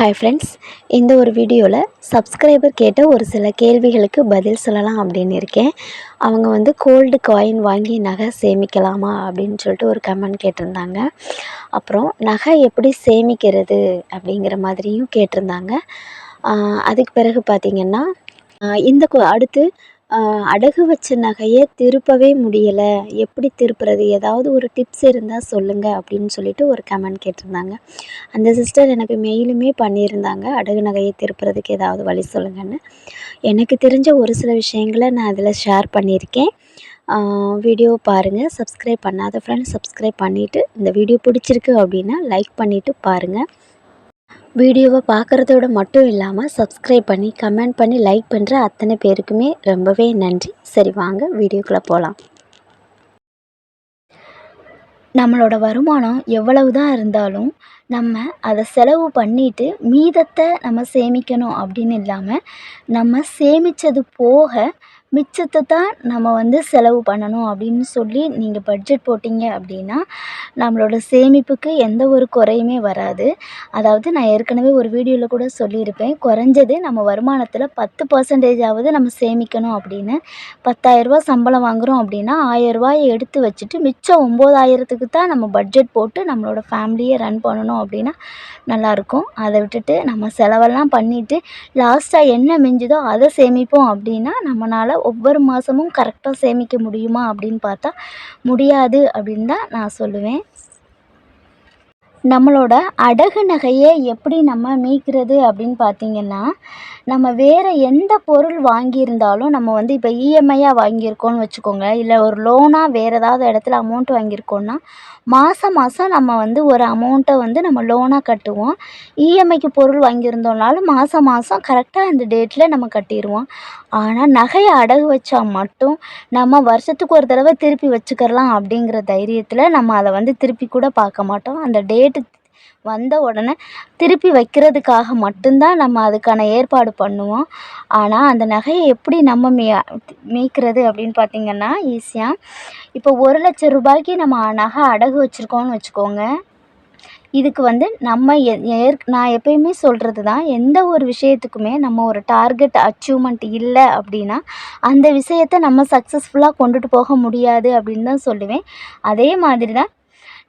Hi friends இந்த ஒரு வீடியோவில் சப்ஸ்கிரைபர் கேட்ட ஒரு சில கேள்விகளுக்கு பதில் சொல்லலாம் அப்படின்னு இருக்கேன். அவங்க வந்து கோல்டு காயின் வாங்கி நகை சேமிக்கலாமா அப்படின்னு சொல்லிட்டு ஒரு கமெண்ட் கேட்டிருந்தாங்க. அப்புறம் நகை எப்படி சேமிக்கிறது அப்படிங்கிற மாதிரியும் கேட்டிருந்தாங்க. அதுக்கு பிறகு பார்த்திங்கன்னா இந்த அடுத்து அடகு வச்ச நகையை திருப்பவே முடியலை. எப்படி திருப்புறது? ஏதாவது ஒரு டிப்ஸ் இருந்தால் சொல்லுங்கள் அப்படின்னு சொல்லிட்டு ஒரு கமெண்ட் கேட்டிருந்தாங்க. அந்த சிஸ்டர் எனக்கு மெயிலுமே பண்ணியிருந்தாங்க. அடகு நகையை திருப்புறதுக்கு ஏதாவது வழி சொல்லுங்கன்னு. எனக்கு தெரிஞ்ச ஒரு சில விஷயங்களை நான் அதில் ஷேர் பண்ணியிருக்கேன். வீடியோ பாருங்கள் சப்ஸ்கிரைப் பண்ணாத ஃப்ரெண்ட்ஸ் சப்ஸ்கிரைப் பண்ணிவிட்டு இந்த வீடியோ பிடிச்சிருக்கு அப்படின்னா லைக் பண்ணிவிட்டு பாருங்கள் வீடியோவை பார்க்குறதோட மட்டும் இல்லாமல் சப்ஸ்கிரைப் பண்ணி கமெண்ட் பண்ணி லைக் பண்ணுற அத்தனை பேருக்குமே ரொம்பவே நன்றி. சரி வாங்க வீடியோக்குள்ளே போகலாம் நம்மளோட வருமானம் எவ்வளவு தான் இருந்தாலும் நம்ம அதை செலவு பண்ணிட்டு மீதத்தை நம்ம சேமிக்கணும் அப்படின்னு இல்லாமல் நம்ம சேமித்தது போக மிச்சத்தை தான் நம்ம வந்து செலவு பண்ணணும் அப்படின்னு சொல்லி நீங்கள் பட்ஜெட் போட்டிங்க அப்படின்னா நம்மளோட சேமிப்புக்கு எந்த ஒரு குறையுமே வராது. அதாவது நான் ஏற்கனவே ஒரு வீடியோவில் கூட சொல்லியிருப்பேன் குறைஞ்சது நம்ம வருமானத்தில் பத்து பர்சன்டேஜாவது நம்ம சேமிக்கணும் அப்படின்னு. பத்தாயிரரூபா சம்பளம் வாங்குகிறோம் அப்படின்னா ஆயிரரூபாயை எடுத்து வச்சுட்டு மிச்சம் ஒம்பதாயிரத்துக்கு தான் நம்ம பட்ஜெட் போட்டு நம்மளோட ஃபேமிலியை ரன் பண்ணணும் அப்படின்னா நல்லாயிருக்கும். அதை விட்டுட்டு நம்ம செலவெல்லாம் பண்ணிவிட்டு லாஸ்ட்டாக என்ன மிஞ்சுதோ அதை சேமிப்போம் அப்படின்னா நம்மளால் ஒவ்வொரு மாதமும் கரெக்டாக சேமிக்க முடியுமா அப்படின்னு பார்த்தா முடியாது அப்படின்னு தான் நான் சொல்லுவேன். நம்மளோட அடகு நகையை எப்படி நம்ம மீட்கிறது அப்படின்னு பார்த்தீங்கன்னா நம்ம வேறு எந்த பொருள் வாங்கியிருந்தாலும் நம்ம வந்து இப்போ இஎம்ஐயாக வாங்கியிருக்கோம்னு வச்சுக்கோங்க இல்லை ஒரு லோனாக வேறு ஏதாவது இடத்துல அமௌண்ட் வாங்கியிருக்கோம்னா மாதம் மாதம் நம்ம வந்து ஒரு அமௌண்ட்டை வந்து நம்ம லோனாக கட்டுவோம். இஎம்ஐக்கு பொருள் வாங்கியிருந்தோம்னாலும் மாதம் மாதம் கரெக்டாக அந்த டேட்டில் நம்ம கட்டிடுவோம் ஆனால் நகையை அடகு வச்சா மட்டும் நம்ம வருஷத்துக்கு ஒரு தடவை திருப்பி வச்சுக்கிறலாம் அப்படிங்கிற தைரியத்தில் நம்ம அதை வந்து திருப்பி கூட பார்க்க மாட்டோம். அந்த டேட் வந்த உடனே திருப்பி வைக்கிறதுக்காக மட்டும்தான் நம்ம அதுக்கான ஏற்பாடு பண்ணுவோம். ஆனால் அந்த நகையை எப்படி நம்ம மீ மீட்கிறது அப்படின்னு பார்த்திங்கன்னா ஈஸியாக இப்போ ஒரு லட்ச ரூபாய்க்கு நம்ம நகை அடகு வச்சுருக்கோம்னு வச்சுக்கோங்க. இதுக்கு வந்து நம்ம எ ஏற் நான் எப்பயுமே சொல்கிறது தான் எந்த ஒரு விஷயத்துக்குமே நம்ம ஒரு டார்கெட் அச்சீவ்மெண்ட் இல்லை அப்படின்னா அந்த விஷயத்த நம்ம சக்ஸஸ்ஃபுல்லாக கொண்டுட்டு போக முடியாது அப்படின்னு தான் சொல்லுவேன். அதே மாதிரி தான்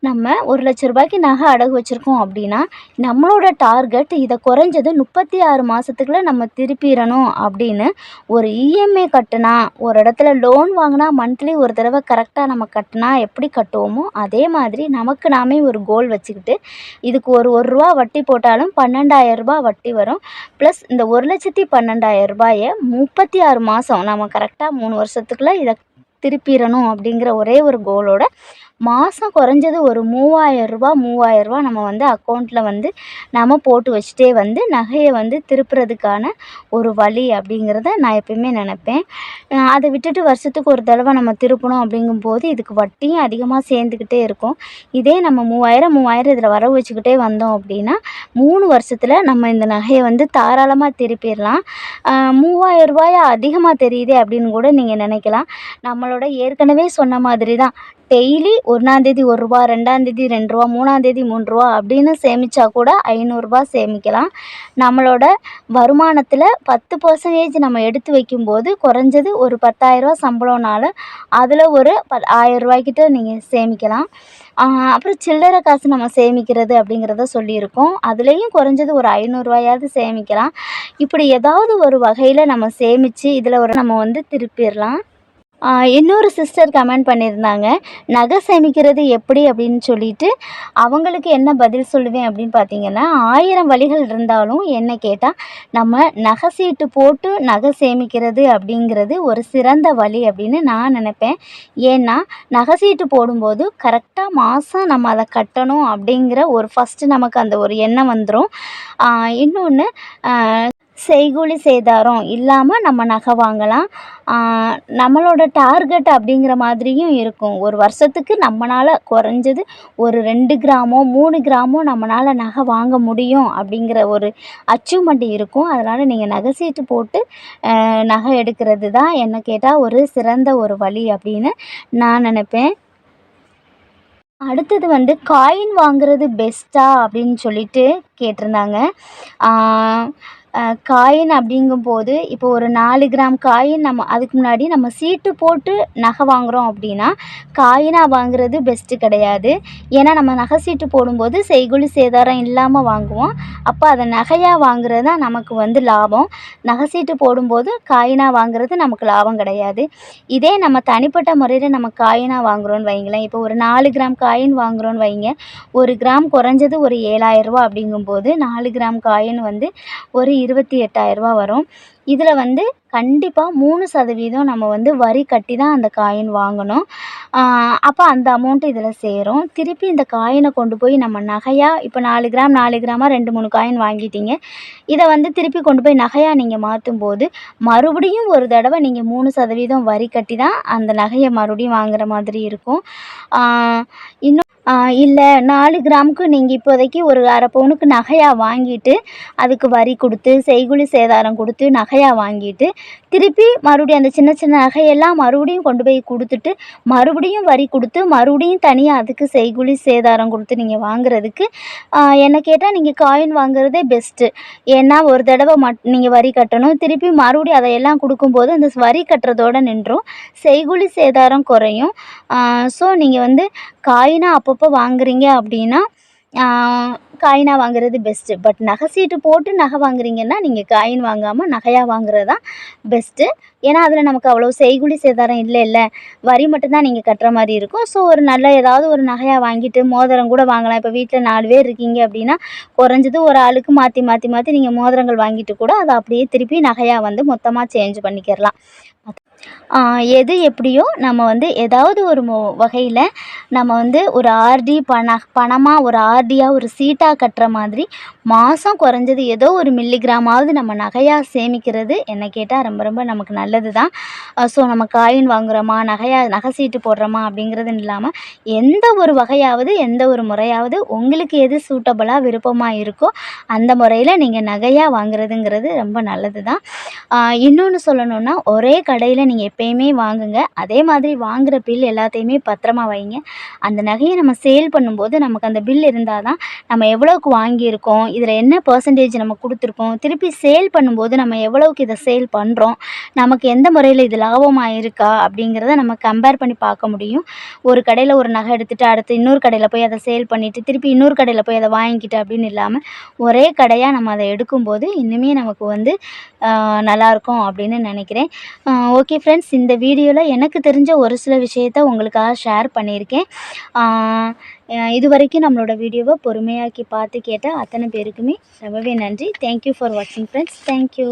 நம்ம ஒரு லட்ச ரூபாய்க்கு நகை அடகு வச்சுருக்கோம் அப்படின்னா நம்மளோட டார்கெட் இதை குறைஞ்சது முப்பத்தி ஆறு மாதத்துக்குள்ளே நம்ம திருப்பிடணும் அப்படின்னு ஒரு இஎம்ஐ கட்டினா ஒரு இடத்துல லோன் வாங்கினா மந்த்லி ஒரு தடவை கரெக்டாக நம்ம கட்டினா எப்படி கட்டுவோமோ அதே மாதிரி நமக்கு நாமே ஒரு கோல் வச்சுக்கிட்டு இதுக்கு ஒரு ஒரு ரூபா வட்டி போட்டாலும் பன்னெண்டாயிரம் ரூபாய் வட்டி வரும். ப்ளஸ் இந்த ஒரு லட்சத்தி பன்னெண்டாயிரம் ரூபாயை முப்பத்தி ஆறு மாதம் நம்ம கரெக்டாக மூணு வருஷத்துக்குள்ளே இதை திருப்பிடணும் அப்படிங்கிற ஒரே ஒரு கோலோட மாதம் குறைஞ்சது ஒரு மூவாயிரரூபா மூவாயிரரூபா நம்ம வந்து அக்கௌண்ட்டில் வந்து நம்ம போட்டு வச்சுட்டே வந்து நகையை வந்து திருப்புறதுக்கான ஒரு வழி அப்படிங்கிறத நான் எப்பயுமே நினப்பேன். அதை விட்டுட்டு வருஷத்துக்கு ஒரு தடவை நம்ம திருப்பணும் அப்படிங்கும்போது இதுக்கு வட்டியும் அதிகமாக சேர்ந்துக்கிட்டே இருக்கும். இதே நம்ம மூவாயிரம் மூவாயிரம் இதில் வரவு வச்சுக்கிட்டே வந்தோம் அப்படின்னா மூணு வருஷத்தில் நம்ம இந்த நகையை வந்து தாராளமாக திருப்பிடலாம். மூவாயிரம் அதிகமாக தெரியுதே அப்படின்னு கூட நீங்கள் நினைக்கலாம். நம்மளோட ஏற்கனவே சொன்ன மாதிரி தான் டெய்லி ஒன்றாந்தேதி ஒரு ரூபா ரெண்டாந்தேதி ரெண்டு ரூபா மூணாந்தேதி மூணு ரூபா அப்படின்னு சேமித்தா கூட ஐநூறுரூபா சேமிக்கலாம். நம்மளோட வருமானத்தில் பத்து பர்சன்டேஜ் நம்ம எடுத்து வைக்கும்போது குறைஞ்சது ஒரு பத்தாயிரரூவா சம்பளம்னாலும் அதில் ஒரு ப ஆயிரரூவாய்க்கிட்ட நீங்கள் சேமிக்கலாம். அப்புறம் சில்லறை காசு நம்ம சேமிக்கிறது அப்படிங்கிறத சொல்லியிருக்கோம். அதுலேயும் குறைஞ்சது ஒரு ஐநூறுரூவாயாவது சேமிக்கலாம். இப்படி ஏதாவது ஒரு வகையில் நம்ம சேமித்து இதில் ஒரு நம்ம வந்து திருப்பிடலாம். இன்னொரு சிஸ்டர் கமெண்ட் பண்ணியிருந்தாங்க. நகை சேமிக்கிறது எப்படி அப்படின்னு சொல்லிட்டு அவங்களுக்கு என்ன பதில் சொல்லுவேன் அப்படின்னு பார்த்தீங்கன்னா ஆயிரம் வழிகள் இருந்தாலும் என்ன கேட்டால் நம்ம நகை சீட்டு போட்டு நகை சேமிக்கிறது அப்படிங்கிறது ஒரு சிறந்த வழி அப்படின்னு நான் நினப்பேன். ஏன்னா நகை சீட்டு போடும்போது கரெக்டாக மாதம் நம்ம அதை கட்டணும் அப்படிங்கிற ஒரு ஃபஸ்ட்டு நமக்கு அந்த ஒரு எண்ணம் வந்துடும் இன்னொன்று செய்கூலி சேதாரம் இல்லாமல் நம்ம நகை வாங்கலாம். நம்மளோட டார்கெட் அப்படிங்கிற மாதிரியும் இருக்கும். ஒரு வருஷத்துக்கு நம்மளால் குறைஞ்சது ஒரு ரெண்டு கிராமோ மூணு கிராமோ நம்மளால் நகை வாங்க முடியும் அப்படிங்கிற ஒரு அச்சீவ்மெண்ட் இருக்கும். அதனால் நீங்கள் நகை சீட்டு போட்டு நகை எடுக்கிறது தான் என்ன கேட்டால் ஒரு சிறந்த ஒரு வழி அப்படின்னு நான் நினைப்பேன். அடுத்தது வந்து காயின் வாங்குறது பெஸ்ட்டா அப்படின்னு சொல்லிட்டு கேட்டிருந்தாங்க. காயின் அப்படிங்கும்போது இப்போ ஒரு நாலு கிராம் காயின் நம்ம அதுக்கு முன்னாடி நம்ம சீட்டு போட்டு நகை வாங்குகிறோம் அப்படின்னா காயினாக வாங்குறது பெஸ்ட்டு கிடையாது. ஏன்னா நம்ம நகை சீட்டு போடும்போது செய்கூலி சேதாரம் இல்லாமல் வாங்குவோம். அப்போ அதை நகையாக வாங்குறது தான் நமக்கு வந்து லாபம். நகை சீட்டு போடும்போது காயினாக வாங்குறது நமக்கு லாபம் கிடையாது. இதே நம்ம தனிப்பட்ட முறையில் நம்ம காயினாக வாங்குகிறோன்னு வைங்களேன் இப்போ ஒரு நாலு கிராம் காயின் வாங்குகிறோன்னு வைங்க. ஒரு கிராம் குறைஞ்சது ஒரு ஏழாயிரரூவா அப்படிங்கும்போது நாலு கிராம் காயின் வந்து ஒரு இருபத்தி எட்டாயிரரூவா வரும். இதில் வந்து கண்டிப்பாக மூணு சதவீதம் நம்ம வந்து வரி கட்டி தான் அந்த காயின் வாங்கணும். அப்போ அந்த அமௌண்ட்டு இதில் சேரும். திருப்பி இந்த காயினை கொண்டு போய் நம்ம நகையாக இப்போ நாலு கிராம் நாலு கிராமாக ரெண்டு மூணு காயின் வாங்கிட்டீங்க. இதை வந்து திருப்பி கொண்டு போய் நகையாக நீங்கள் மாற்றும் போது மறுபடியும் ஒரு தடவை நீங்கள் மூணு சதவீதம் வரி கட்டி தான் அந்த நகையை மறுபடியும் வாங்குற மாதிரி இருக்கும். இன்னும் இல்லை நாலு கிராமுக்கு நீங்கள் இப்போதைக்கு ஒரு அரை பவுனுக்கு நகையாக வாங்கிட்டு அதுக்கு வரி கொடுத்து செய்குழி சேதாரம் கொடுத்து நகை நகையாக வாங்கிட்டு திருப்பி மறுபடியும் அந்த சின்ன சின்ன நகையெல்லாம் மறுபடியும் கொண்டு போய் கொடுத்துட்டு மறுபடியும் வரி கொடுத்து மறுபடியும் தனியாக அதுக்கு செய்குலி சேதாரம் கொடுத்து நீங்கள் வாங்குறதுக்கு என்னை கேட்டால் நீங்கள் காயின் வாங்குறதே பெஸ்ட்டு ஏன்னா ஒரு தடவை மட் நீங்கள் வரி கட்டணும் திருப்பி மறுபடியும் அதையெல்லாம் கொடுக்கும்போது அந்த வரி கட்டுறதோடு நின்றும் செய்குலி சேதாரம் குறையும். ஸோ நீங்கள் வந்து காயினாக அப்பப்போ வாங்குறீங்க அப்படின்னா காயினாக வாங்குறது பெஸ்ட்டு பட் நகை சீட்டு போட்டு நகை வாங்குறீங்கன்னா நீங்கள் காயின் வாங்காமல் நகையாக வாங்குறது தான் பெஸ்ட்டு ஏன்னா அதில் நமக்கு அவ்வளோ செய்குலி சேதாரம் இல்லைல்ல வரி மட்டும்தான் நீங்கள் கட்டுற மாதிரி இருக்கும். ஸோ ஒரு நல்ல ஏதாவது ஒரு நகையாக வாங்கிட்டு மோதிரம் கூட வாங்கலாம். இப்போ வீட்டில் நாலு பேர் இருக்கீங்க அப்படின்னா குறைஞ்சது ஒரு ஆளுக்கு மாற்றி மாற்றி மாற்றி நீங்கள் மோதிரங்கள் வாங்கிட்டு கூட அதை அப்படியே திருப்பி நகையாக வந்து மொத்தமாக சேஞ்ச் பண்ணிக்கிறலாம். எது எப்படியோ நம்ம வந்து ஏதாவது ஒரு வகையில் நம்ம வந்து ஒரு ஆர்டி பண பணமாக ஒரு ஆர்டியாக ஒரு சீட்டாக கட்டுற மாதிரி மாதம் குறைஞ்சது ஏதோ ஒரு மில்லிகிராமாவது நம்ம நகையாக சேமிக்கிறது. என்னை கேட்டால் ரொம்ப ரொம்ப நமக்கு நல்லது தான் ஸோ நம்ம காயின் வாங்குகிறோமா நகையாக நகை சீட்டு போடுறோமா அப்படிங்கிறது இல்லாமல் எந்த ஒரு வகையாவது எந்த ஒரு முறையாவது உங்களுக்கு எது சூட்டபுளாக விருப்பமாக இருக்கோ அந்த முறையில் நீங்கள் நகையாக வாங்குறதுங்கிறது ரொம்ப நல்லது தான் இன்னொன்று சொல்லணுன்னா ஒரே கடையில் நீங்கள் எப்போயுமே வாங்குங்க. அதே மாதிரி வாங்குகிற பில் எல்லாத்தையுமே பத்திரமா வைங்க. அந்த நகையை நம்ம சேல் பண்ணும்போது நமக்கு அந்த பில் இருந்தால் தான் நம்ம எவ்வளோக்கு வாங்கியிருக்கோம் இதில் என்ன பர்சன்டேஜ் நம்ம கொடுத்துருக்கோம் திருப்பி சேல் பண்ணும்போது நம்ம எவ்வளோக்கு இதை சேல் பண்ணுறோம் நமக்கு எந்த முறையில் இது லாபமாக இருக்கா அப்படிங்கிறத நம்ம கம்பேர் பண்ணி பார்க்க முடியும். ஒரு கடையில் ஒரு நகை எடுத்துகிட்டு அடுத்து இன்னொரு கடையில் போய் அதை சேல் பண்ணிவிட்டு திருப்பி இன்னொரு கடையில் போய் அதை வாங்கிக்கிட்டு அப்படின்னு இல்லாமல் ஒரே கடையாக நம்ம அதை எடுக்கும்போது இன்னுமே நமக்கு வந்து நல்லாயிருக்கும் அப்படின்னு நினைக்கிறேன். ஓகே ஃப்ரெண்ட்ஸ் இந்த வீடியோவில் எனக்கு தெரிஞ்ச ஒரு சில விஷயத்த உங்களுக்காக ஷேர் பண்ணியிருக்கேன். இது வரைக்கும் நம்மளோட வீடியோவை பொறுமையாக்கி பார்த்து கேட்ட அத்தனை பேருக்குமே ரொம்பவே நன்றி. தேங்க்யூ ஃபார் வாட்சிங் ஃப்ரெண்ட்ஸ் தேங்க்யூ